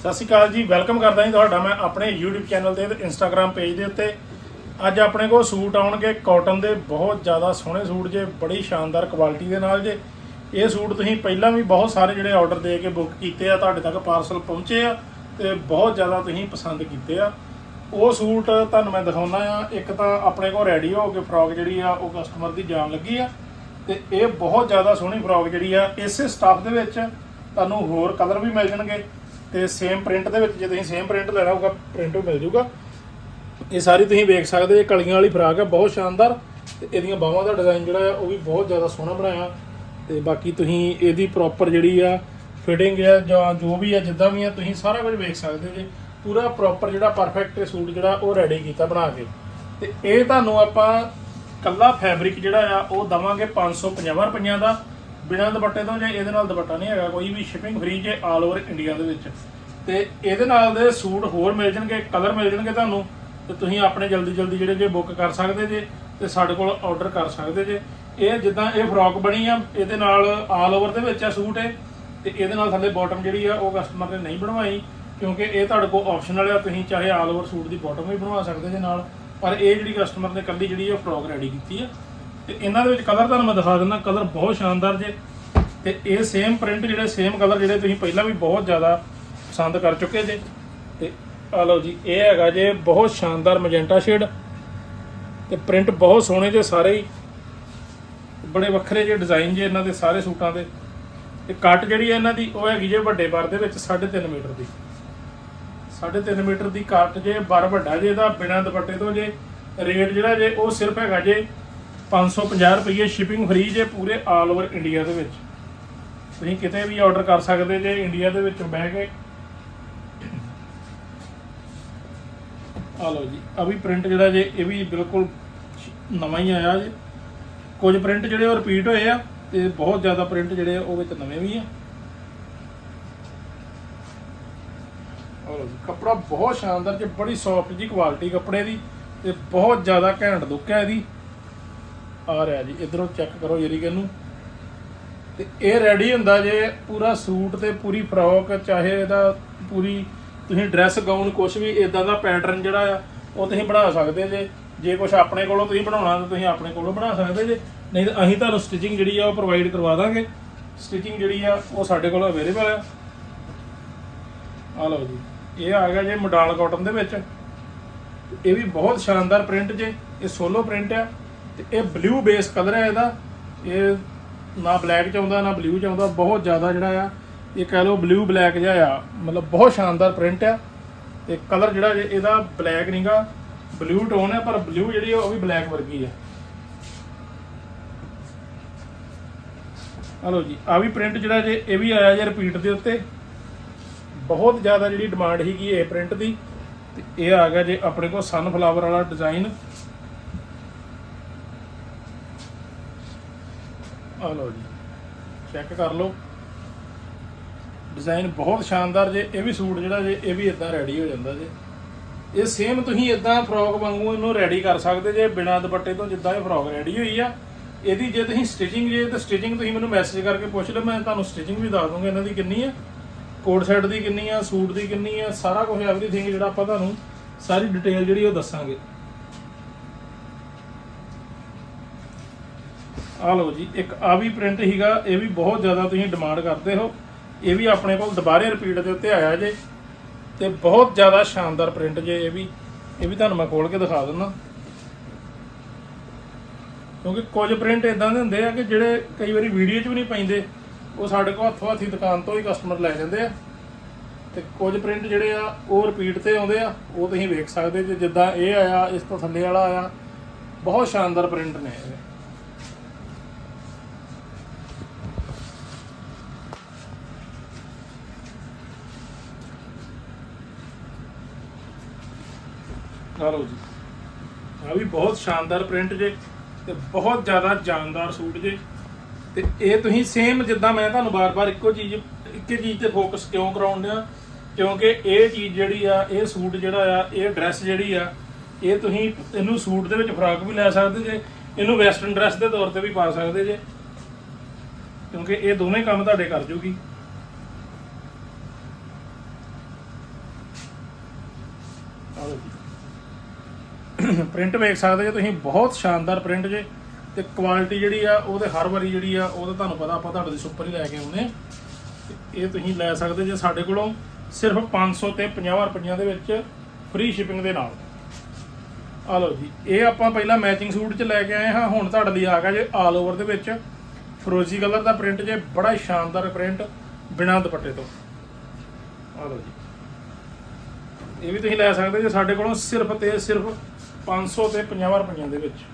ਸਤਿ ਸ਼੍ਰੀ ਅਕਾਲ ਜੀ, ਵੈਲਕਮ ਕਰਦਾ ਜੀ ਤੁਹਾਡਾ ਮੈਂ ਆਪਣੇ YouTube ਚੈਨਲ ਤੇ ਤੇ Instagram ਪੇਜ ਦੇ ਉੱਤੇ। ਅੱਜ ਆਪਣੇ ਕੋਲ ਸੂਟ ਆਉਣਗੇ ਕਾਟਨ ਦੇ, ਬਹੁਤ ਜ਼ਿਆਦਾ ਸੋਹਣੇ ਸੂਟ ਜੇ, ਬੜੀ ਸ਼ਾਨਦਾਰ ਕੁਆਲਿਟੀ ਦੇ ਨਾਲ ਜੇ। ਇਹ ਸੂਟ ਤੁਸੀਂ ਪਹਿਲਾਂ ਵੀ ਬਹੁਤ ਸਾਰੇ ਜਿਹੜੇ ਆਰਡਰ ਦੇ ਕੇ ਬੁੱਕ ਕੀਤੇ ਆ, ਤੁਹਾਡੇ ਤੱਕ ਪਾਰਸਲ ਪਹੁੰਚੇ ਆ ਤੇ ਬਹੁਤ ਜ਼ਿਆਦਾ ਤੁਸੀਂ ਪਸੰਦ ਕੀਤੇ ਆ। ਉਹ ਸੂਟ ਤੁਹਾਨੂੰ ਮੈਂ ਦਿਖਾਉਣਾ ਆ, ਇੱਕ ਤਾਂ ਆਪਣੇ ਕੋਲ ਰੈਡੀ ਹੋ ਕੇ ਫਰੋਕ ਜਿਹੜੀ ਆ, ਉਹ ਕਸਟਮਰ ਦੀ ਜਾਣ ਲੱਗੀ ਆ। ਤੇ ਇਹ ਬਹੁਤ ਜ਼ਿਆਦਾ ਸੋਹਣੀ ਫਰੋਕ ਜਿਹੜੀ ਆ, ਇਸੇ ਸਟਾਫ ਦੇ ਵਿੱਚ ਤੁਹਾਨੂੰ ਹੋਰ ਕਲਰ ਵੀ ਮਿਲ ਜਾਣਗੇ। ਤੇ ਸੇਮ ਪ੍ਰਿੰਟ ਦੇ ਵਿੱਚ ਜੇ ਤੁਸੀਂ ਸੇਮ ਪ੍ਰਿੰਟ ਲੈਣਾ ਹੋਊਗਾ ਪ੍ਰਿੰਟ ਵੀ ਮਿਲ ਜੂਗਾ। ਇਹ ਸਾਰੀ ਤੁਸੀਂ ਵੇਖ ਸਕਦੇ ਜੇ ਕਲੀਆਂ ਵਾਲੀ ਫਰਾਕ ਆ, ਬਹੁਤ ਸ਼ਾਨਦਾਰ। ਤੇ ਇਹਦੀਆਂ ਬਾਹਾਂ ਦਾ ਡਿਜ਼ਾਈਨ ਜਿਹੜਾ ਆ, ਉਹ ਵੀ ਬਹੁਤ ਜ਼ਿਆਦਾ ਸੋਹਣਾ ਬਣਾਇਆ। ਤੇ ਬਾਕੀ ਤੁਸੀਂ ਇਹਦੀ ਪ੍ਰੋਪਰ ਜਿਹੜੀ ਆ ਫਿਟਿੰਗ ਆ, ਜਾਂ ਜੋ ਵੀ ਆ, ਜਿੱਦਾਂ ਵੀ ਆ, ਤੁਸੀਂ ਸਾਰਾ ਕੁਝ ਵੇਖ ਸਕਦੇ ਜੇ। ਪੂਰਾ ਪ੍ਰੋਪਰ ਜਿਹੜਾ ਪਰਫੈਕਟ ਸੂਟ ਜਿਹੜਾ, ਉਹ ਰੈਡੀ ਕੀਤਾ ਬਣਾ ਕੇ। ਤੇ ਇਹ ਤੁਹਾਨੂੰ ਆਪਾਂ ਕੱਲਾ ਫੈਬਰਿਕ ਜਿਹੜਾ ਆ, ਉਹ ਦਵਾਂਗੇ 550 ਰੁਪਈਆਂ ਦਾ। ਬਿਨਾਂ ਦੁਪੱਟੇ ਤੋਂ ਜੇ ਇਹਦੇ ਨਾਲ ਦੁਪੱਟਾ ਨਹੀਂ ਹੈਗਾ, ਕੋਈ ਵੀ ਸ਼ਿਪਿੰਗ ਫ੍ਰੀ ਜੇ ਆਲ ਓਵਰ ਇੰਡੀਆ ਦੇ ਵਿੱਚ। ਤੇ ਇਹਦੇ ਨਾਲ ਦੇ ਸੂਟ ਹੋਰ ਮਿਲ ਜਾਣਗੇ ਕਲਰ ਮਿਲ ਜਾਣਗੇ ਤੁਹਾਨੂੰ, ਤੇ ਤੁਸੀਂ ਆਪਣੇ ਜਲਦੀ ਜਲਦੀ ਜਿਹੜੇ ਜੇ ਬੁੱਕ ਕਰ ਸਕਦੇ ਜੇ, ਤੇ ਸਾਡੇ ਕੋਲ ਆਰਡਰ ਕਰ ਸਕਦੇ ਜੇ। ਇਹ ਜਿੱਦਾਂ ਇਹ ਫਰੋਕ ਬਣੀ ਆ, ਇਹਦੇ ਨਾਲ ਆਲ ਓਵਰ ਦੇ ਵਿੱਚ ਆ ਸੂਟ ਇਹ, ਤੇ ਇਹਦੇ ਨਾਲ ਥੱਲੇ ਬਾਟਮ ਜਿਹੜੀ ਆ, ਉਹ ਕਸਟਮਰ ਨੇ ਨਹੀਂ ਬਣਵਾਈ, ਕਿਉਂਕਿ ਇਹ ਤੁਹਾਡੇ ਕੋਲ ਆਪਸ਼ਨਲ ਆ, ਤੁਸੀਂ ਚਾਹੇ ਆਲ ਓਵਰ ਸੂਟ ਦੀ ਬਾਟਮ ਵੀ ਬਣਵਾ ਸਕਦੇ ਜੇ ਨਾਲ, ਪਰ ਇਹ ਜਿਹੜੀ ਕਸਟਮਰ ਨੇ ਕੱਲੀ ਜਿਹੜੀ ਆ ਫਰੋਕ ਰੈਡੀ ਕੀਤੀ ਆ। ਤੇ ਇਹਨਾਂ ਦੇ ਵਿੱਚ ਕਲਰ ਤੁਹਾਨੂੰ ਮੈਂ ਦਿਖਾ ਦਿੰਦਾ ਕਲਰ ਬਹੁਤ ਸ਼ਾਨਦਾਰ ਜੇ। ਤੇ ਇਹ ਸੇਮ ਪ੍ਰਿੰਟ ਜਿਹੜੇ ਸੇਮ ਕਲਰ ਜਿਹੜੇ ਤੁਸੀਂ ਪਹਿਲਾਂ ਵੀ ਬਹੁਤ ਜ਼ਿਆਦਾ ਪਸੰਦ ਕਰ ਚੁੱਕੇ ਜੇ। ਤੇ ਆ ਲਓ ਜੀ, ਇਹ ਹੈਗਾ ਜੇ ਬਹੁਤ ਸ਼ਾਨਦਾਰ ਮੈਜੈਂਟਾ ਸ਼ੇਡ ਤੇ ਪ੍ਰਿੰਟ ਬਹੁਤ ਸੋਹਣੇ ਜੇ ਸਾਰੇ ਹੀ। ਬੜੇ ਵੱਖਰੇ ਜੇ ਡਿਜ਼ਾਈਨ ਜੇ ਇਹਨਾਂ ਦੇ ਸਾਰੇ ਸੂਟਾਂ ਦੇ। ਤੇ ਕੱਟ ਜਿਹੜੀ ਹੈ ਇਹਨਾਂ ਦੀ, ਉਹ ਹੈਗੀ ਜੇ ਵੱਡੇ ਬਰ ਦੇ ਵਿੱਚ 3.5 ਮੀਟਰ ਦੀ। 3.5 ਮੀਟਰ ਦੀ ਕੱਟ ਜੇ, ਬਰ ਵੱਡਾ ਜੇ, ਇਹਦਾ ਬਿਨਾਂ ਦੁਪੱਟੇ ਤੋਂ ਜੇ। ਰੇਟ ਜਿਹੜਾ ਜੇ, ਉਹ ਸਿਰਫ ਹੈਗਾ ਜੇ 550 ਰੁਪਏ ਸ਼ਿਪਿੰਗ ਫ੍ਰੀ ਜੇ ਪੂਰੇ ਆਲ ਓਵਰ ਇੰਡੀਆ ਦੇ ਵਿੱਚ। ਤੁਸੀਂ ਕਿਤੇ ਵੀ ਆਰਡਰ ਕਰ ਸਕਦੇ ਜੇ ਇੰਡੀਆ ਦੇ ਵਿੱਚੋਂ ਬਹਿ ਕੇ। ਆ ਲਓ ਜੀ ਆ ਵੀ ਪ੍ਰਿੰਟ ਜਿਹੜਾ ਜੇ, ਇਹ ਵੀ ਬਿਲਕੁਲ ਨਵਾਂ ਹੀ ਆਇਆ ਜੇ। ਕੁਝ ਪ੍ਰਿੰਟ ਜਿਹੜੇ ਉਹ ਰਿਪੀਟ ਹੋਏ ਆ ਤੇ ਬਹੁਤ ਜ਼ਿਆਦਾ ਪ੍ਰਿੰਟ ਜਿਹੜੇ ਆ ਉਹ ਵਿੱਚ ਨਵੇਂ ਵੀ ਆ। ਆ ਕੱਪੜਾ ਬਹੁਤ ਸ਼ਾਨਦਾਰ ਜੇ, ਬੜੀ ਸੌਫਟ ਜੀ ਕੁਆਲਿਟੀ ਕੱਪੜੇ ਦੀ ਤੇ ਬਹੁਤ ਜ਼ਿਆਦਾ ਘੈਂਟ ਲੁੱਕ ਹੈ ਇਹਦੀ। ਆ ਰਿਹਾ ਜੀ, ਇਧਰੋਂ ਚੈੱਕ ਕਰੋ ਜਰੀਕੇ ਨੂੰ। ਤੇ ਇਹ ਰੈਡੀ ਹੁੰਦਾ ਜੇ ਪੂਰਾ ਸੂਟ ਤੇ ਪੂਰੀ ਫਰੋਕ ਚਾਹੇ ਇਹਦਾ ਪੂਰੀ ਤੁਸੀਂ ਡਰੈਸ ਗਾਊਨ ਕੁਝ ਵੀ ਇਦਾਂ ਦਾ ਪੈਟਰਨ ਜਿਹੜਾ ਆ, ਉਹ ਤੁਸੀਂ ਬਣਾ ਸਕਦੇ ਜੇ। ਜੇ ਕੁਝ ਆਪਣੇ ਕੋਲੋਂ ਤੁਸੀਂ ਬਣਾਉਣਾ, ਤਾਂ ਤੁਸੀਂ ਆਪਣੇ ਕੋਲੋਂ ਬਣਾ ਸਕਦੇ ਜੇ। ਨਹੀਂ ਤਾਂ ਅਸੀਂ ਤੁਹਾਨੂੰ ਸਟਿਚਿੰਗ ਜਿਹੜੀ ਆ, ਉਹ ਪ੍ਰੋਵਾਈਡ ਕਰਵਾ ਦਾਂਗੇ। ਸਟਿਚਿੰਗ ਜਿਹੜੀ ਆ, ਉਹ ਸਾਡੇ ਕੋਲ ਅਵੇਲੇਬਲ ਆ। ਆ ਲਓ ਜੀ, ਇਹ ਆ ਗਿਆ ਜੇ ਮੋਡਾਲ ਕਾਟਨ ਦੇ ਵਿੱਚ। ਇਹ ਵੀ ਬਹੁਤ ਸ਼ਾਨਦਾਰ ਪ੍ਰਿੰਟ ਜੇ, ਇਹ ਸੋਲੋ ਪ੍ਰਿੰਟ ਆ। ਤੇ ਇਹ ਬਲੂ ਬੇਸ ਕਲਰ ਹੈ ਇਹਦਾ। ਇਹ ਨਾ ਬਲੈਕ ਚ ਆਉਂਦਾ, ਨਾ ਬਲੂ ਚ ਆਉਂਦਾ, ਬਹੁਤ ਜ਼ਿਆਦਾ ਜਿਹੜਾ ਆ, ਇਹ ਕਹਿ ਲਓ ਬਲੂ ਬਲੈਕ ਜਿਹਾ ਆ। ਮਤਲਬ ਬਹੁਤ ਸ਼ਾਨਦਾਰ ਪ੍ਰਿੰਟ ਆ। ਤੇ ਕਲਰ ਜਿਹੜਾ ਜੇ ਇਹਦਾ ਬਲੈਕ ਨਹੀਂਗਾ ਬਲੂ ਟੋਨ ਹੈ ਪਰ ਬਲੂ ਜਿਹੜੀ ਆ, ਉਹ ਵੀ ਬਲੈਕ ਵਰਗੀ ਆ। ਹਲੋ ਜੀ ਆ ਵੀ ਪ੍ਰਿੰਟ ਜਿਹੜਾ ਜੇ, ਇਹ ਵੀ ਆਇਆ ਜੇ ਰਿਪੀਟ ਦੇ ਉੱਤੇ। ਬਹੁਤ ਜ਼ਿਆਦਾ ਜਿਹੜੀ ਡਿਮਾਂਡ ਸੀਗੀ ਇਹ ਪ੍ਰਿੰਟ ਦੀ। ਤੇ ਇਹ ਆ ਗਿਆ ਜੇ ਆਪਣੇ ਕੋਲ ਸਨਫਲਾਵਰ ਵਾਲਾ ਡਿਜ਼ਾਈਨ ਆ ਲਓ ਜੀ। ਚੈੱਕ ਕਰ ਲਓ। ਡਿਜ਼ਾਈਨ ਬਹੁਤ ਸ਼ਾਨਦਾਰ ਜੇ, ਇਹ ਵੀ ਸੂਟ ਜਿਹੜਾ ਜੇ, ਇਹ ਵੀ ਇਦਾਂ ਰੈਡੀ ਹੋ ਜਾਂਦਾ ਜੇ। ਇਹ ਸੇਮ ਤੁਸੀਂ ਇਦਾਂ ਫਰੋਕ ਵਾਂਗੂ ਇਹਨੂੰ ਰੈਡੀ ਕਰ ਸਕਦੇ ਜੇ, ਬਿਨਾਂ ਦੁਪੱਟੇ ਤੋਂ ਜਿੱਦਾਂ ਇਹ ਫਰੋਕ ਰੈਡੀ ਹੋਈ ਆ। ਇਹਦੀ ਜੇ ਤੁਸੀਂ ਸਟਿਚਿੰਗ ਜੇ, ਤਾਂ ਸਟਿਚਿੰਗ ਤੁਸੀਂ ਮੈਨੂੰ ਮੈਸੇਜ ਕਰਕੇ ਪੁੱਛ ਲਓ, ਮੈਂ ਤੁਹਾਨੂੰ ਸਟਿਚਿੰਗ ਵੀ ਦੱਸ ਦੂੰਗਾ ਇਹਨਾਂ ਦੀ ਕਿੰਨੀ ਆ। ਕੋਟ ਸੈਟ ਦੀ ਕਿੰਨੀ ਆ, ਸੂਟ ਦੀ ਕਿੰਨੀ ਆ, ਸਾਰਾ ਕੁਝ ਐਵਰੀਥਿੰਗ ਜਿਹੜਾ ਆਪਾਂ ਤੁਹਾਨੂੰ ਸਾਰੀ ਡਿਟੇਲ ਜਿਹੜੀ ਉਹ ਦੱਸਾਂਗੇ। ਆ ਲਓ ਜੀ, ਇੱਕ ਆ ਵੀ ਪ੍ਰਿੰਟ ਹੀਗਾ ਇਹ ਵੀ ਬਹੁਤ ਜ਼ਿਆਦਾ ਤੁਸੀਂ ਡਿਮਾਂਡ ਕਰਦੇ ਹੋ। ਇਹ ਵੀ ਆਪਣੇ ਕੋਲ ਦੁਬਾਰੇ ਰਿਪੀਟ ਦੇ ਉੱਤੇ ਆਇਆ ਜੇ, ਤੇ ਬਹੁਤ ਜ਼ਿਆਦਾ ਸ਼ਾਨਦਾਰ ਪ੍ਰਿੰਟ ਜੇ ਇਹ ਵੀ। ਇਹ ਵੀ ਤੁਹਾਨੂੰ ਮੈਂ ਖੋਲ ਕੇ ਦਿਖਾ ਦਿੰਦਾ। ਕਿਉਂਕਿ ਕੁਝ ਪ੍ਰਿੰਟ ਇਦਾਂ ਦੇ ਹੁੰਦੇ ਆ ਕਿ ਜਿਹੜੇ ਕਈ ਵਾਰੀ ਵੀਡੀਓ 'ਚ ਵੀ ਨਹੀਂ ਪੈਂਦੇ, ਉਹ ਸਾਡੇ ਕੋਲ ਹੱਥੋਂ ਹੱਥੀ ਦੁਕਾਨ ਤੋਂ ਹੀ ਕਸਟਮਰ ਲੈ ਜਾਂਦੇ ਆ। ਤੇ ਕੁਝ ਪ੍ਰਿੰਟ ਜਿਹੜੇ ਆ, ਉਹ ਰਿਪੀਟ ਤੇ ਆਉਂਦੇ ਆ, ਉਹ ਤੁਸੀਂ ਵੇਖ ਸਕਦੇ ਜੇ, ਜਿੱਦਾਂ ਇਹ ਆਇਆ, ਇਸ ਤੋਂ ਥੱਲੇ ਵਾਲਾ ਆਇਆ। ਬਹੁਤ ਸ਼ਾਨਦਾਰ ਪ੍ਰਿੰਟ ਨੇ ਇਹ। ਆ ਲਓ ਜੀ। ਆ ਵੀ ਬਹੁਤ ਸ਼ਾਨਦਾਰ ਪ੍ਰਿੰਟ ਜੇ ਤੇ ਬਹੁਤ ਜ਼ਿਆਦਾ ਜਾਨਦਾਰ ਸੂਟ ਜੇ। ਤੇ ਇਹ ਤੁਸੀਂ ਸੇਮ ਜਿੱਦਾਂ ਮੈਂ ਤੁਹਾਨੂੰ ਬਾਰ-ਬਾਰ ਇੱਕੋ ਚੀਜ਼, ਇੱਕੇ ਚੀਜ਼ ਤੇ ਫੋਕਸ ਕਿਉਂ ਕਰਾਉਣ ਦਿਆਂ ਕਿਉਂਕਿ ਇਹ ਚੀਜ਼ ਜਿਹੜੀ ਆ, ਇਹ ਸੂਟ ਜਿਹੜਾ ਆ, ਇਹ ਡਰੈਸ ਜਿਹੜੀ ਆ, ਇਹ ਤੁਸੀਂ ਇਹਨੂੰ ਸੂਟ ਦੇ ਵਿੱਚ ਫਰਾਕ ਵੀ ਲੈ ਸਕਦੇ ਜੇ, ਇਹਨੂੰ ਵੈਸਟਰਨ ਡਰੈਸ ਦੇ ਤੌਰ ਤੇ ਵੀ ਪਾ ਸਕਦੇ ਜੇ। ਕਿਉਂਕਿ ਇਹ ਦੋਵੇਂ ਕੰਮ ਤੁਹਾਡੇ ਕਰ ਜੂਗੀ ਲਓ ਜੀ ਪ੍ਰਿੰਟ ਵੇਖ ਸਕਦੇ ਜੇ ਤੁਸੀਂ, ਬਹੁਤ ਸ਼ਾਨਦਾਰ ਪ੍ਰਿੰਟ ਜੇ। ਤੇ ਕੁਆਲਿਟੀ ਜਿਹੜੀ ਆ, ਉਹਦੇ ਹਰ ਵਾਰੀ ਜਿਹੜੀ ਆ ਉਹ ਤਾਂ ਤੁਹਾਨੂੰ ਪਤਾ, ਆਪਾਂ ਤੁਹਾਡੇ ਦੇ ਸੁਪਰ ਹੀ ਲੈ ਕੇ ਆਉਂਦੇ ਆ। ਇਹ ਤੁਸੀਂ ਲੈ ਸਕਦੇ ਜੇ ਸਾਡੇ ਕੋਲੋਂ ਸਿਰਫ 500 ਤੇ 50 ਰੁਪਈਆਂ ਦੇ ਵਿੱਚ ਫ੍ਰੀ ਸ਼ਿਪਿੰਗ ਦੇ ਨਾਲ। ਆ ਲਓ ਜੀ, ਇਹ ਆਪਾਂ ਪਹਿਲਾਂ ਮੈਚਿੰਗ ਸੂਟ 'ਚ ਲੈ ਕੇ ਆਏ ਹਾਂ, ਹੁਣ ਤੁਹਾਡੇ ਲਈ ਆ ਗਿਆ ਜੇ ਆਲ ਓਵਰ ਦੇ ਵਿੱਚ। ਫਰੋਜ਼ੀ ਕਲਰ ਦਾ ਪ੍ਰਿੰਟ ਜੇ, ਬੜਾ ਹੀ ਸ਼ਾਨਦਾਰ ਪ੍ਰਿੰਟ ਬਿਨਾਂ ਦੁਪੱਟੇ ਤੋਂ। ਆ ਲਓ ਜੀ। ਇਹ ਵੀ ਤੁਸੀਂ ਲੈ ਸਕਦੇ ਜੇ ਸਾਡੇ ਕੋਲੋਂ ਸਿਰਫ ਤੇ ਸਿਰਫ 500 ਤੇ 50 ਰੁਪਈਆਂ ਦੇ ਵਿੱਚ।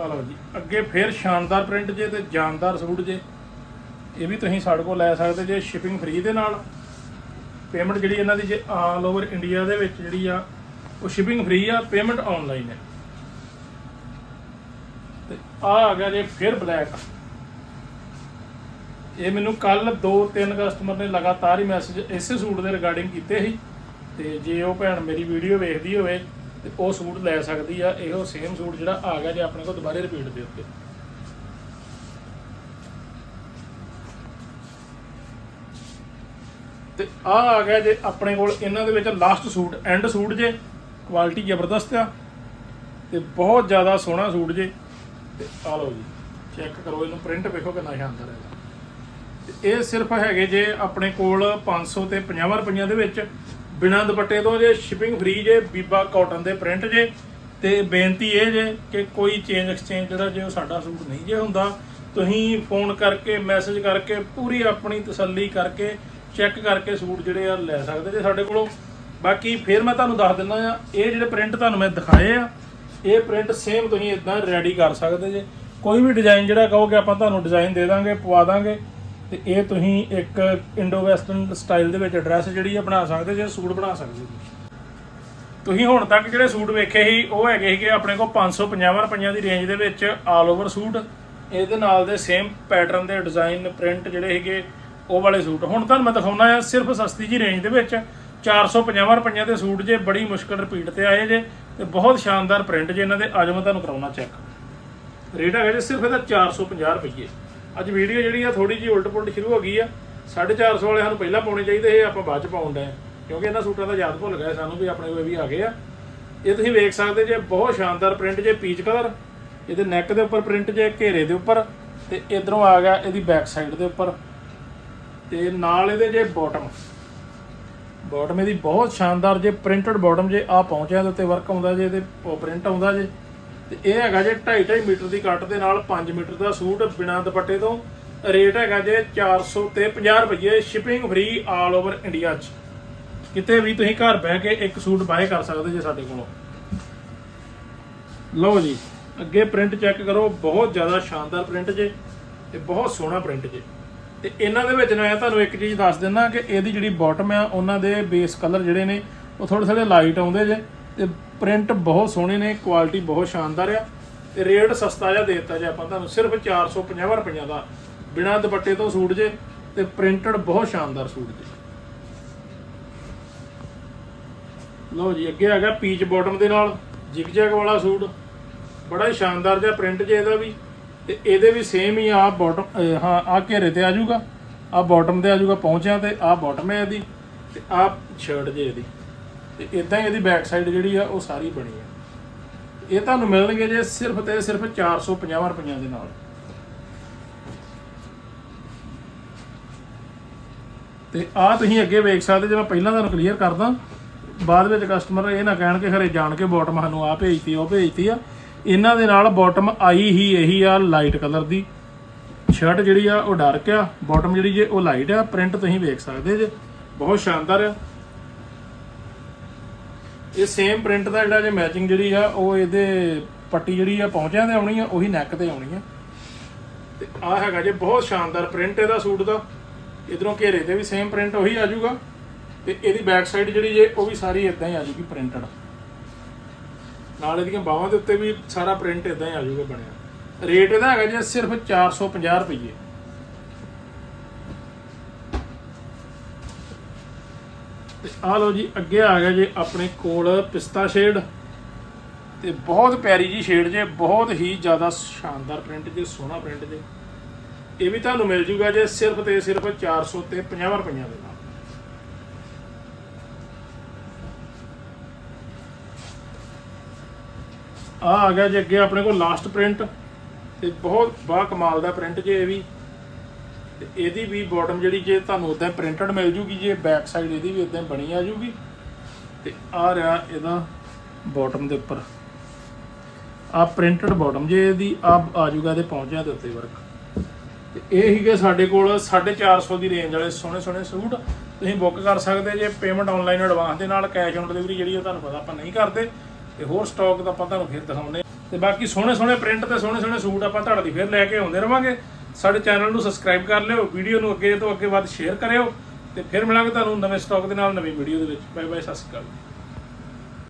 ਆ ਲਓ ਜੀ, ਅੱਗੇ ਫਿਰ ਸ਼ਾਨਦਾਰ ਪ੍ਰਿੰਟ ਜੇ ਤੇ ਜਾਨਦਾਰ ਸੂਟ ਜੇ। ਇਹ ਵੀ ਤੁਸੀਂ ਸਾਡੇ ਕੋਲ ਲੈ ਸਕਦੇ ਜੇ ਸ਼ਿਪਿੰਗ ਫ੍ਰੀ ਦੇ ਨਾਲ। ਪੇਮੈਂਟ ਜਿਹੜੀ ਇਹਨਾਂ ਦੀ ਜੇ ਆਲ ਓਵਰ ਇੰਡੀਆ ਦੇ ਵਿੱਚ ਜਿਹੜੀ ਆ, ਉਹ ਸ਼ਿਪਿੰਗ ਫ੍ਰੀ ਆ ਪੇਮੈਂਟ ਆਨਲਾਈਨ ਹੈ। ਤੇ ਆ ਆ ਗਿਆ ਜੇ ਫਿਰ ਬਲੈਕ ਇਹ ਮੈਨੂੰ ਕੱਲ ਦੋ ਤਿੰਨ ਕਸਟਮਰ ਨੇ ਲਗਾਤਾਰ ਹੀ ਮੈਸੇਜ ਇਸੇ ਸੂਟ ਦੇ ਰਿਗਾਰਡਿੰਗ ਕੀਤੇ ਸੀ। ਤੇ ਜੇ ਉਹ ਭੈਣ ਮੇਰੀ ਵੀਡੀਓ ਵੇਖਦੀ ਹੋਵੇ ਤੇ ਉਹ ਸੂਟ ਲੈ ਸਕਦੀ ਆ, ਇਹੋ ਸੇਮ ਸੂਟ ਜਿਹੜਾ ਆ ਗਿਆ ਜੇ ਆਪਣੇ ਕੋਲ ਦੁਬਾਰੇ ਰਿਪੀਟ ਦੇ ਉੱਤੇ। ਤੇ ਆ ਆ ਗਿਆ ਜੇ ਆਪਣੇ ਕੋਲ ਇਹਨਾਂ ਦੇ ਵਿੱਚ ਲਾਸਟ ਸੂਟ ਐਂਡ ਸੂਟ ਜੇ ਕੁਆਲਿਟੀ ਜ਼ਬਰਦਸਤ ਆ ਤੇ ਬਹੁਤ ਜ਼ਿਆਦਾ ਸੋਹਣਾ ਸੂਟ ਜੇ। ਤੇ ਆ ਲਓ ਜੀ ਚੈੱਕ ਕਰੋ ਇਹਨੂੰ ਪ੍ਰਿੰਟ ਵੇਖੋ ਕਿੰਨਾ ਸ਼ਾਨਦਾਰ ਹੈ ਤੇ ਇਹ ਸਿਰਫ ਹੈਗੇ ਜੇ ਆਪਣੇ ਕੋਲ 500 ਤੇ 50 ਰੁਪਈਆਂ ਦੇ ਵਿੱਚ ਬਿਨਾਂ ਦੁਪੱਟੇ ਤੋਂ ਜੇ ਸ਼ਿਪਿੰਗ ਫ੍ਰੀ ਜੇ, ਬੀਬਾ ਕਾਟਨ ਦੇ ਪ੍ਰਿੰਟ ਜੇ, ਤੇ ਬੇਨਤੀ ਇਹ ਜੇ ਕਿ ਕੋਈ ਚੇਂਜ ਐਕਸਚੇਂਜ ਜਿਹੜਾ ਜੇ ਉਹ ਸਾਡਾ ਸੂਟ ਨਹੀਂ ਜੇ ਹੁੰਦਾ, ਤੁਸੀਂ ਫੋਨ ਕਰਕੇ ਮੈਸੇਜ ਕਰਕੇ, ਪੂਰੀ ਆਪਣੀ ਤਸੱਲੀ ਕਰਕੇ ਚੈੱਕ ਕਰਕੇ ਸੂਟ ਜਿਹੜੇ ਆ ਲੈ ਸਕਦੇ ਜੇ ਸਾਡੇ ਕੋਲੋਂ। ਬਾਕੀ ਫਿਰ ਮੈਂ ਤੁਹਾਨੂੰ ਦੱਸ ਦਿੰਦਾ ਆ ਇਹ ਜਿਹੜੇ ਪ੍ਰਿੰਟ ਤੁਹਾਨੂੰ ਮੈਂ ਦਿਖਾਏ ਆ, ਇਹ ਪ੍ਰਿੰਟ ਸੇਮ ਤੁਸੀਂ ਇਦਾਂ ਰੈਡੀ ਕਰ ਸਕਦੇ ਜੇ। ਕੋਈ ਵੀ ਡਿਜ਼ਾਈਨ ਜਿਹੜਾ ਕਹੋਗੇ ਆਪਾਂ ਤੁਹਾਨੂੰ ਡਿਜ਼ਾਈਨ ਦੇ ਦਾਂਗੇ, ਪਵਾ ਦਾਂਗੇ। ਤੇ ਇਹ ਤੁਸੀਂ ਇੱਕ ਇੰਡੋ ਵੈਸਟਰਨ ਸਟਾਈਲ ਦੇ ਵਿੱਚ ਡਰੈਸ ਜਿਹੜੀ ਆ ਬਣਾ ਸਕਦੇ ਜੇ, ਸੂਟ ਬਣਾ ਸਕਦੇ ਜੀ। ਤੁਸੀਂ ਹੁਣ ਤੱਕ ਜਿਹੜੇ ਸੂਟ ਵੇਖੇ ਸੀ, ਉਹ ਹੈਗੇ ਸੀਗੇ ਆਪਣੇ ਕੋਲ 550 ਰੁਪਈਆਂ ਦੀ ਰੇਂਜ ਦੇ ਵਿੱਚ ਆਲ ਓਵਰ ਸੂਟ। ਇਹਦੇ ਨਾਲ ਦੇ ਸੇਮ ਪੈਟਰਨ ਦੇ ਡਿਜ਼ਾਈਨ ਪ੍ਰਿੰਟ ਜਿਹੜੇ ਹੈਗੇ ਉਹ ਵਾਲੇ ਸੂਟ। ਹੁਣ ਤੁਹਾਨੂੰ ਮੈਂ ਦਿਖਾਉਣਾ ਆ, ਸਿਰਫ ਸਸਤੀ ਜੀ ਰੇਂਜ ਦੇ ਵਿੱਚ 450 ਰੁਪਈਆਂ ਦੇ ਸੂਟ ਜੇ ਬੜੀ ਮੁਸ਼ਕਲ ਰਿਪੀਟ ਤੇ ਆਏ ਜੇ, ਤੇ ਬਹੁਤ ਸ਼ਾਨਦਾਰ ਪ੍ਰਿੰਟ ਜੇ ਇਹਨਾਂ ਦੇ। ਅੱਜ ਮੈਂ ਤੁਹਾਨੂੰ ਕਰਾਉਣਾ ਚੈੱਕ ਰੇਟ ਹੈਗਾ ਜੇ ਸਿਰਫ ਇਹਦਾ 450 ਰੁਪਏ ਅੱਜ ਵੀਡੀਓ ਜਿਹੜੀ ਆ ਥੋੜੀ ਜੀ ਉਲਟ ਪੁਲਟ ਸ਼ੁਰੂ ਹੋ ਗਈ ਆ। 450 ਵਾਲੇ ਸਾਨੂੰ ਪਹਿਲਾਂ ਪਾਉਣੇ ਚਾਹੀਦੇ ਇਹ ਆਪਾਂ ਬਾਅਦ ਚ ਪਾਉਣ ਡਏ ਆ। ਕਿਉਂਕਿ ਇਹਨਾਂ ਸੂਟਾਂ ਦਾ ਯਾਦ ਭੁੱਲ ਗਿਆ ਸਾਨੂੰ ਵੀ ਆਪਣੇ ਕੋਲ ਵੀ ਆ ਗਏ ਆ। ਇਹ ਤੁਸੀਂ ਵੇਖ ਸਕਦੇ ਜੇ, ਬਹੁਤ ਸ਼ਾਨਦਾਰ ਪ੍ਰਿੰਟ ਜੇ, ਪੀਚ ਕਲਰ। ਇਹਦੇ ਨੈਕ ਦੇ ਉੱਪਰ ਪ੍ਰਿੰਟ ਜੇ, ਘੇਰੇ ਦੇ ਉੱਪਰ। ਤੇ ਇਧਰੋਂ ਆ ਗਿਆ ਇਹਦੀ ਬੈਕ ਸਾਈਡ ਦੇ ਉੱਪਰ। ਤੇ ਨਾਲ ਇਹਦੇ ਜੇ ਬਾਟਮ ਬਾਟਮ ਇਹਦੀ ਬਹੁਤ ਸ਼ਾਨਦਾਰ ਜੇ ਪ੍ਰਿੰਟਡ ਬਾਟਮ ਜੇ ਆ ਪਹੁੰਚਿਆ ਦੇ ਉੱਤੇ ਵਰਕ ਆਉਂਦਾ ਜੇ, ਇਹਦੇ ਪ੍ਰਿੰਟ ਆਉਂਦਾ ਜੇ। ਤੇ ਇਹ ਹੈਗਾ ਜੇ 2.5 ਮੀਟਰ ਦੀ ਕੱਟ ਦੇ ਨਾਲ 5 ਮੀਟਰ ਦਾ ਸੂਟ ਬਿਨਾਂ ਦੁਪੱਟੇ ਤੋਂ। ਰੇਟ ਹੈਗਾ ਜੇ 400 ਤੇ 50 ਰੁਪਏ shipping free all over India 'ਚ। ਕਿਤੇ ਵੀ ਤੁਸੀਂ ਘਰ ਬਹਿ ਕੇ ਇੱਕ ਸੂਟ ਬਾਏ ਕਰ ਸਕਦੇ ਜੇ ਸਾਡੇ ਕੋਲੋਂ। ਲਓ ਜੀ, ਅੱਗੇ ਪ੍ਰਿੰਟ ਚੈੱਕ ਕਰੋ, ਬਹੁਤ ਜ਼ਿਆਦਾ ਸ਼ਾਨਦਾਰ ਪ੍ਰਿੰਟ ਜੇ ਤੇ ਬਹੁਤ ਸੋਹਣਾ ਪ੍ਰਿੰਟ ਜੇ। ਤੇ ਇਹਨਾਂ ਦੇ ਵਿੱਚ ਮੈਂ ਤੁਹਾਨੂੰ ਇੱਕ ਚੀਜ਼ ਦੱਸ ਦਿੰਦਾ ਕਿ ਇਹਦੀ ਜਿਹੜੀ ਬਾਟਮ ਆ, ਉਹਨਾਂ ਦੇ ਬੇਸ ਕਲਰ ਜਿਹੜੇ ਨੇ, ਉਹ ਥੋੜੇ ਥੋੜੇ ਲਾਈਟ ਆਉਂਦੇ ਜੇ ਤੇ ਪ੍ਰਿੰਟ ਬਹੁਤ ਸੋਹਣੇ ਨੇ, ਕੁਆਲਿਟੀ ਬਹੁਤ ਸ਼ਾਨਦਾਰ ਆ ਤੇ ਰੇਟ ਸਸਤਾ ਜਿਹਾ ਦੇ ਦਿੱਤਾ ਜੇ ਆਪਾਂ ਤੁਹਾਨੂੰ, ਸਿਰਫ 450 ਰੁਪਈਆ ਦਾ। ਬਿਨਾਂ ਦੁਪੱਟੇ ਤੋਂ ਸੂਟ ਜੇ ਤੇ ਪ੍ਰਿੰਟਡ ਬਹੁਤ ਸ਼ਾਨਦਾਰ ਸੂਟ ਜੇ। ਲਓ ਜੀ, ਅੱਗੇ ਹੈਗਾ ਪੀਚ ਬਾਟਮ ਦੇ ਨਾਲ ਜਿਗ ਜੈਗ ਵਾਲਾ ਸੂਟ। ਬੜਾ ਹੀ ਸ਼ਾਨਦਾਰ ਜਿਹਾ ਪ੍ਰਿੰਟ ਜੇ ਇਹਦਾ ਵੀ। ਤੇ ਇਹਦੇ ਵੀ ਸੇਮ ਹੀ ਆ ਬਾਟਮ ਹਾਂ ਆ ਘੇਰੇ ਤੇ ਆ ਜਾਊਗਾ। ਆ ਬਾਟਮ ਤੇ ਆ ਜਾਊਗਾ ਪਹੁੰਚਿਆ ਤੇ ਆ ਬਾਟਮ ਹੈ ਇਹਦੀ। ਤੇ ਆ ਸ਼ਰਟ ਜੇ ਇਹਦੀ। ਤੇ ਇਦਾਂ ਹੀ ਇਹਦੀ ਬੈਕ ਸਾਈਡ ਜਿਹੜੀ ਆ, ਉਹ ਸਾਰੀ ਬਣੀ ਆ। ਇਹ ਤੁਹਾਨੂੰ ਮਿਲਣਗੇ ਜੇ ਸਿਰਫ ਤੇ ਸਿਰਫ 450 ਰੁਪਈਆਂ ਦੇ ਨਾਲ। ਤੇ ਆ ਤੁਸੀਂ ਅੱਗੇ ਵੇਖ ਸਕਦੇ, ਜੇ ਮੈਂ ਪਹਿਲਾਂ ਤੁਹਾਨੂੰ ਕਲੀਅਰ ਕਰਦਾ, ਬਾਅਦ ਵਿੱਚ ਕਸਟਮਰ ਇਹ ਨਾ ਕਹਿਣ ਕਿ ਖਰੇ ਜਾਣ ਕੇ ਬਾਟਮ ਸਾਨੂੰ ਆ ਭੇਜਤੀ, ਉਹ ਭੇਜਤੀ ਆ। ਇਹਨਾਂ ਦੇ ਨਾਲ ਬਾਟਮ ਆਈ ਹੀ ਇਹੀ ਆ ਲਾਈਟ ਕਲਰ ਦੀ। ਸ਼ਰਟ ਜਿਹੜੀ ਆ, ਉਹ ਡਾਰਕ ਆ। ਬਾਟਮ ਜਿਹੜੀ ਜੇ, ਉਹ ਲਾਈਟ ਆ। ਪ੍ਰਿੰਟ ਤੁਸੀਂ ਵੇਖ ਸਕਦੇ ਜੇ। ਬਹੁਤ ਸ਼ਾਨਦਾਰ ਆ। ਇਹ ਸੇਮ ਪ੍ਰਿੰਟ ਦਾ ਜਿਹੜਾ ਜੇ ਮੈਚਿੰਗ ਜਿਹੜੀ ਆ, ਉਹ ਇਹਦੇ ਪੱਟੀ ਜਿਹੜੀ ਆ ਪਹੁੰਚਿਆਂ ਤੇ ਆਉਣੀ ਆ, ਉਹੀ ਨੈਕ ਤੇ ਆਉਣੀ ਆ। ਤੇ ਆ ਹੈਗਾ ਜੇ ਬਹੁਤ ਸ਼ਾਨਦਾਰ ਪ੍ਰਿੰਟ ਇਹਦਾ ਸੂਟ ਦਾ। ਇਧਰੋਂ ਘੇਰੇ ਤੇ ਵੀ ਸੇਮ ਪ੍ਰਿੰਟ ਉਹੀ ਆ ਜਾਊਗਾ। ਤੇ ਇਹਦੀ ਬੈਕ ਸਾਈਡ ਜਿਹੜੀ ਜੇ, ਉਹ ਵੀ ਸਾਰੀ ਇਦਾਂ ਹੀ ਆ ਜਾਊਗੀ ਪ੍ਰਿੰਟਡ ਨਾਲ ਇਹਦੀਆਂ ਬਾਹਾਂ ਦੇ ਉੱਤੇ ਵੀ ਸਾਰਾ ਪ੍ਰਿੰਟ ਇਦਾਂ ਹੀ ਆ ਜਾਊਗਾ ਬਣਿਆ। ਰੇਟ ਇਹਦਾ ਹੈਗਾ ਜੀ ਸਿਰਫ 450 ਰੁਪਏ ਆ ਲਓ ਜੀ, ਅੱਗੇ ਆ ਗਿਆ ਜੇ ਆਪਣੇ ਕੋਲ ਪਿਸਤਾ ਸ਼ੇਡ। ਤੇ ਬਹੁਤ ਪਿਆਰੀ ਜੀ ਸ਼ੇਡ ਜੇ, ਬਹੁਤ ਹੀ ਜ਼ਿਆਦਾ ਸ਼ਾਨਦਾਰ ਪ੍ਰਿੰਟ ਜੇ, ਸੋਹਣਾ ਪ੍ਰਿੰਟ ਜੇ। ਇਹ ਵੀ ਤੁਹਾਨੂੰ ਮਿਲ ਜੂਗਾ ਜੇ ਸਿਰਫ ਤੇ ਸਿਰਫ 400 ਤੇ 50 ਰੁਪਈਆ ਦੇ ਨਾਲ। ਆ ਆ ਗਿਆ ਜੇ ਅੱਗੇ ਆਪਣੇ ਕੋਲ ਲਾਸਟ ਪ੍ਰਿੰਟ ਤੇ ਬਹੁਤ ਬਾ ਕਮਾਲ ਦਾ ਪ੍ਰਿੰਟ ਜੇ ਇਹ ਵੀ। ਤੇ ਇਹਦੀ ਵੀ ਬਾਟਮ ਜਿਹੜੀ ਜੇ ਤੁਹਾਨੂੰ ਉਦਾਂ ਪ੍ਰਿੰਟਡ ਮਿਲ ਜੂਗੀ, ਜੇ ਬੈਕ ਸਾਈਡ ਇਹਦੀ ਵੀ ਉਦਾਂ ਬਣੀ ਆ ਜੂਗੀ। ਤੇ ਆ ਰਿਹਾ ਇਹਦਾ ਬਾਟਮ ਦੇ ਉੱਪਰ। ਆ ਪ੍ਰਿੰਟਡ ਬਾਟਮ ਜੇ ਇਹਦੀ ਆ ਆ ਜੂਗਾ ਇਹਦੇ ਪਹੁੰਚਿਆ ਦੇ ਉੱਤੇ ਵਰਕ ਤੇ ਇਹ ਹੀਗੇ ਸਾਡੇ ਕੋਲ 450 ਦੀ ਰੇਂਜ ਵਾਲੇ ਸੋਹਣੇ ਸੋਹਣੇ ਸੂਟ। ਤੁਸੀਂ ਬੁੱਕ ਕਰ ਸਕਦੇ ਜੇ ਪੇਮੈਂਟ ਆਨਲਾਈਨ ਐਡਵਾਂਸ ਦੇ ਨਾਲ ਕੈਸ਼ ਔਨ ਡਿਲੀਵਰੀ ਜਿਹੜੀ ਆ ਤੁਹਾਨੂੰ ਪਤਾ ਆਪਾਂ ਨਹੀਂ ਕਰਦੇ। ਤੇ ਹੋਰ ਸਟਾਕ ਤਾਂ ਆਪਾਂ ਤੁਹਾਨੂੰ ਫਿਰ ਦਿਖਾਉਂਦੇ ਤੇ ਬਾਕੀ ਸੋਹਣੇ ਸੋਹਣੇ ਪ੍ਰਿੰਟ ਤੇ ਸੋਹਣੇ ਸੋਹਣੇ ਸੂਟ ਆਪਾਂ ਤੁਹਾਡੇ ਲਈ ਫਿਰ ਲੈ ਕੇ ਆਉਂਦੇ ਰਵਾਂਗੇ। ਸਾਡੇ ਚੈਨਲ ਨੂੰ ਸਬਸਕ੍ਰਾਈਬ ਕਰ ਲਿਓ, ਵੀਡੀਓ ਨੂੰ ਅੱਗੇ ਤੋਂ ਅੱਗੇ ਵੱਧ ਸ਼ੇਅਰ ਕਰਿਓ ਤੇ ਫਿਰ ਮਿਲਾਂਗੇ ਤੁਹਾਨੂੰ ਨਵੇਂ ਸਟਾਕ ਦੇ ਨਾਲ ਨਵੀਂ ਵੀਡੀਓ ਦੇ ਵਿੱਚ। ਬਾਏ ਬਾਏ ਸਤਿ ਸ਼੍ਰੀ ਅਕਾਲ।